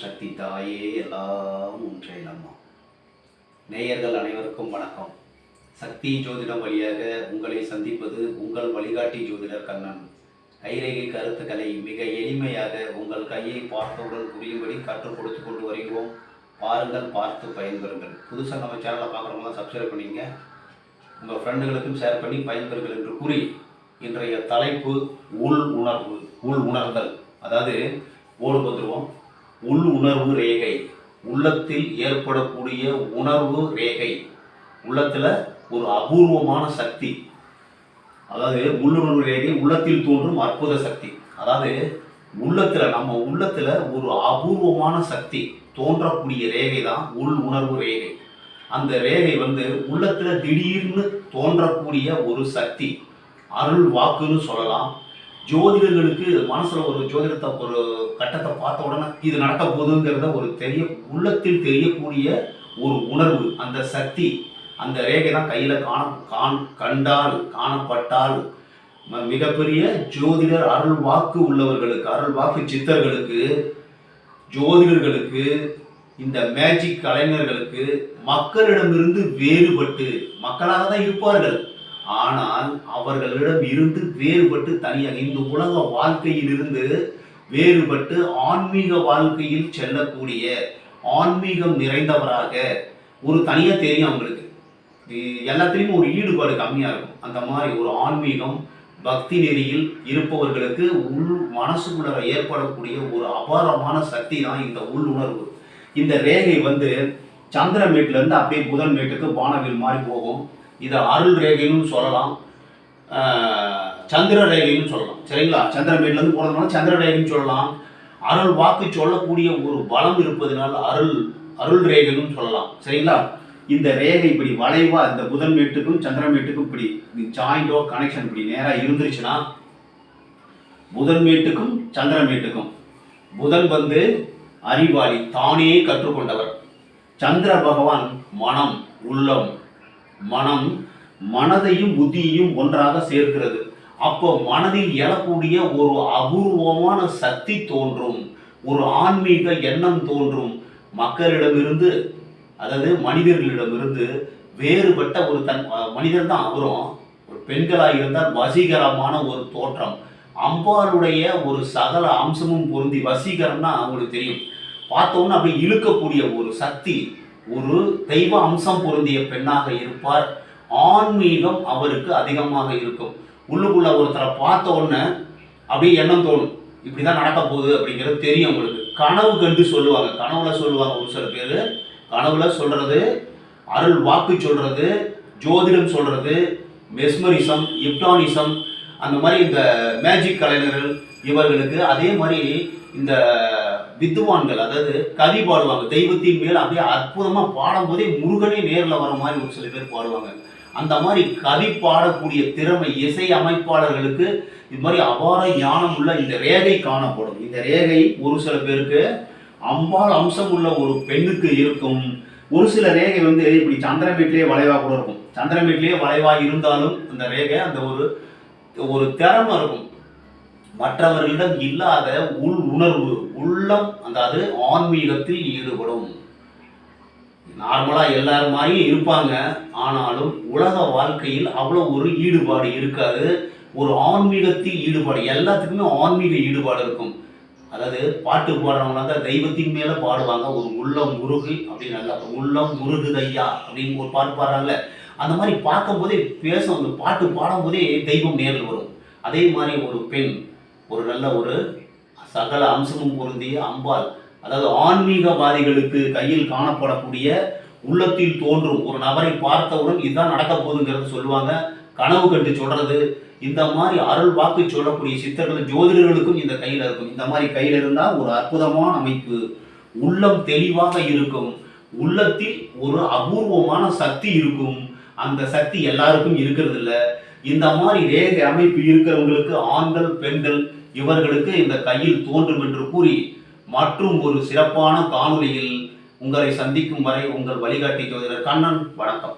சக்தி தாயே எல்லாம் ஒன்றே நம்மா. நேயர்கள் அனைவருக்கும் வணக்கம். சக்தி ஜோதிடம் வழியாக உங்களை சந்திப்பது உங்கள் வழிகாட்டி ஜோதிடர் கண்ணன். கைரேகை கருத்துக்களை மிக எளிமையாக உங்கள் கையை பார்த்தவுடன் புரியும்படி கற்றுக் கொடுத்து கொண்டு வருகிறோம். பாருங்கள் பார்த்து பயன்பெறுங்கள். புதுசாக நம்ம சேனலை பார்க்குறவங்களாம் சப்ஸ்கிரைப் பண்ணிங்க. உங்கள் ஃப்ரெண்டுகளுக்கும் ஷேர் பண்ணி பயன்பெறுங்கள் என்று கூறி இன்றைய தலைப்பு உள் உணர்வு உள் உணர்தல். அதாவது ஓடு வந்துடுவோம் உள் உணர்வு ரேகை. உள்ளத்தில் ஏற்படக்கூடிய உணர்வு ரேகை. உள்ளத்தில் ஒரு அபூர்வமான சக்தி. அதாவது உள்ளுணர்வு ரேகை உள்ளத்தில் தோன்றும் அற்புத சக்தி. அதாவது உள்ளத்தில் நம்ம உள்ளத்தில் ஒரு அபூர்வமான சக்தி தோன்றக்கூடிய ரேகை தான் உள் உணர்வு ரேகை. அந்த ரேகை வந்து உள்ளத்தில் திடீர்னு தோன்றக்கூடிய ஒரு சக்தி. அருள் வாக்குன்னு சொல்லலாம். ஜோதிடர்களுக்கு மனசுல ஒரு ஜோதிடத்தை ஒரு கட்டத்தை பார்த்த உடனே இது நடக்க போகுதுங்கிறத ஒரு தெரிய உள்ளத்தில் தெரியக்கூடிய ஒரு உணர்வு அந்த சக்தி அந்த ரேகை தான் கையில காண காண் கண்டால் காணப்பட்டால். ம- மிகப்பெரிய ஜோதிடர் அருள் வாக்கு உள்ளவர்களுக்கு அருள் வாக்கு சித்தர்களுக்கு ஜோதிடர்களுக்கு இந்த மேஜிக் கலைஞர்களுக்கு மக்களிடமிருந்து வேறுபட்டு மக்களாக தான் இருப்பார்கள். ஆனால் அவர்களிடம் இருந்து வேறுபட்டு தனியாக இந்த உலக வாழ்க்கையிலிருந்து வேறுபட்டு ஆன்மீக வாழ்க்கையில் செல்லக்கூடிய ஆன்மீகம் நிறைந்தவராக ஒரு தனியாக தெரியும் அவங்களுக்கு. எல்லாத்துலேயுமே எல்லாத்துலேயும் ஒரு ஈடுபாடு கம்மியாக இருக்கும். அந்த மாதிரி ஒரு ஆன்மீகம் பக்தி நெறியில் இருப்பவர்களுக்கு உள் மனசுக்குள்ள ஏற்படக்கூடிய ஒரு அபாரமான சக்தி தான் இந்த உள் உணர்வு. இந்த ரேகை வந்து சந்திரமேட்லேருந்து அப்படியே புதன் மேட்டுக்கு வானவில் மாதிரி போகும். இதை அருள் ரேகைன்னு சொல்லலாம். சந்திர ரேகைன்னு சொல்லலாம். சரிங்களா? சந்திரமேட்லேருந்து போனதுனால சந்திர ரேகைன்னு சொல்லலாம். அருள் வாக்கு சொல்லக்கூடிய ஒரு பலம் இருப்பதனால் அருள் அருள் ரேகைன்னு சொல்லலாம். சரிங்களா? இந்த ரேகை இப்படி வளைவா இந்த புதன் மேட்டுக்கும் சந்திரமேட்டுக்கும் இப்படி ஜாயிண்டோ கனெக்ஷன் இப்படி நேராக இருந்துருச்சுன்னா புதன் மேட்டுக்கும் சந்திரமேட்டுக்கும் புதன் வந்து அறிவாளி தானே கற்றுக்கொண்டவர். சந்திர பகவான் மனம் உள்ளம் மனம் மனதையும் புத்தியையும் ஒன்றாக சேர்க்கிறது. அப்போ மனதில் எழக்கூடிய ஒரு அபூர்வமான சக்தி தோன்றும். ஒரு ஆன்மீக எண்ணம் தோன்றும். மக்களிடமிருந்து அதாவது மனிதர்களிடமிருந்து வேறுபட்ட ஒரு தன் மனிதர் தான் அவரும். ஒரு பெண்களாக இருந்தால் வசீகரமான ஒரு தோற்றம். அம்பாளுடைய ஒரு சகல அம்சமும் பொருந்தி வசீகரம்னா அவங்களுக்கு தெரியும். பார்த்தோன்னா அப்படியே இழுக்கக்கூடிய ஒரு சக்தி. ஒரு தெய்வ அம்சம் பொருந்திய பெண்ணாக இருப்பார். ஆன்மீகம் அவருக்கு அதிகமாக இருக்கும். உள்ளுக்குள்ள ஒருத்தரை பார்த்த உடனே அப்படியே எண்ணம் தோணும். இப்படிதான் நடக்க போகுது அப்படிங்கிறது தெரியும் உங்களுக்கு. கனவு கண்டு சொல்லுவாங்க. கனவுல சொல்லுவாங்க ஒரு சில பேர். கனவுல சொல்றது அருள் வாக்கு சொல்றது ஜோதிடம் சொல்றது மெஸ்மரிசம் இப்டானிசம் அந்த மாதிரி இந்த மேஜிக் கலைஞர்கள் இவர்களுக்கு அதே மாதிரி இந்த வித்துவான்கள் அதாவது கவி பாடுவாங்க. தெய்வத்தின் மேல் அப்படியே அற்புதமா பாடும்போதே முருகனே நேரில் வர மாதிரி ஒரு சில பேர் பாடுவாங்க. அந்த மாதிரி கவி பாடக்கூடிய திறமை இசை அமைப்பாளர்களுக்கு இது மாதிரி அபார ஞானம் உள்ள இந்த ரேகை காணப்படும். இந்த ரேகை ஒரு சில பேருக்கு அம்பாள் அம்சம் உள்ள ஒரு பெண்ணுக்கு இருக்கும். ஒரு சில ரேகை வந்து இப்படி சந்திரமேட்டிலேயே வளைவாக கூட இருக்கும். சந்திரமேட்டிலேயே வளைவாக இருந்தாலும் அந்த ரேகை அந்த ஒரு ஒரு திறமை இருக்கும். மற்றவர்களிடம் இல்லாத உள் உணர்வு உள்ளம் அதாவது ஆன்மீகத்தில் ஈடுபடும். நார்மலாக எல்லாரும் மாதிரியும் இருப்பாங்க. ஆனாலும் உலக வாழ்க்கையில் அவ்வளோ ஒரு ஈடுபாடு இருக்காது. ஒரு ஆன்மீகத்தில் ஈடுபாடு எல்லாத்துக்குமே ஆன்மீக ஈடுபாடு இருக்கும். அதாவது பாட்டு பாடுறவங்க தான் தெய்வத்தின் மேலே பாடுவாங்க. ஒரு உள்ளம் முருகு அப்படின்னு நல்லா உள்ளம் முருகுதையா அப்படின்னு ஒரு பாட்டு பாடுறாங்கல்ல அந்த மாதிரி பார்க்கும்போதே பேசும் அந்த பாட்டு பாடும்போதே தெய்வம் நேரில் வரும். அதே மாதிரி ஒரு பெண் ஒரு நல்ல ஒரு சகல அம்சமும் பொருந்திய அம்பாள் அதாவது ஆன்மீகவாதிகளுக்கு கையில் காணப்படக்கூடிய உள்ளத்தில் தோன்றும் ஒரு நபரை பார்த்தவுடன் இதுதான் நடக்க போகுதுங்கிறது சொல்லுவாங்க. கனவு கண்டு சொல்றது இந்த மாதிரி அருள் வாக்கு சொல்லக்கூடிய சித்தர்கள் ஜோதிடர்களுக்கும் இந்த கையில் இருக்கும். இந்த மாதிரி கையில் இருந்தால் ஒரு அற்புதமான அமைப்பு. உள்ளம் தெளிவாக இருக்கும். உள்ளத்தில் ஒரு அபூர்வமான சக்தி இருக்கும். அந்த சக்தி எல்லாருக்கும் இருக்கிறது இல்லை இந்த மாதிரி ரேகை அமைப்பு இருக்கிறவங்களுக்கு ஆண்கள் பெண்கள் இவர்களுக்கு இந்த கையில் தோன்றும் என்று கூறி மற்றும் ஒரு சிறப்பான காணொலியில் உங்களை சந்திக்கும் வரை உங்கள் வழிகாட்டி ஜோதிடர் கண்ணன் வணக்கம்.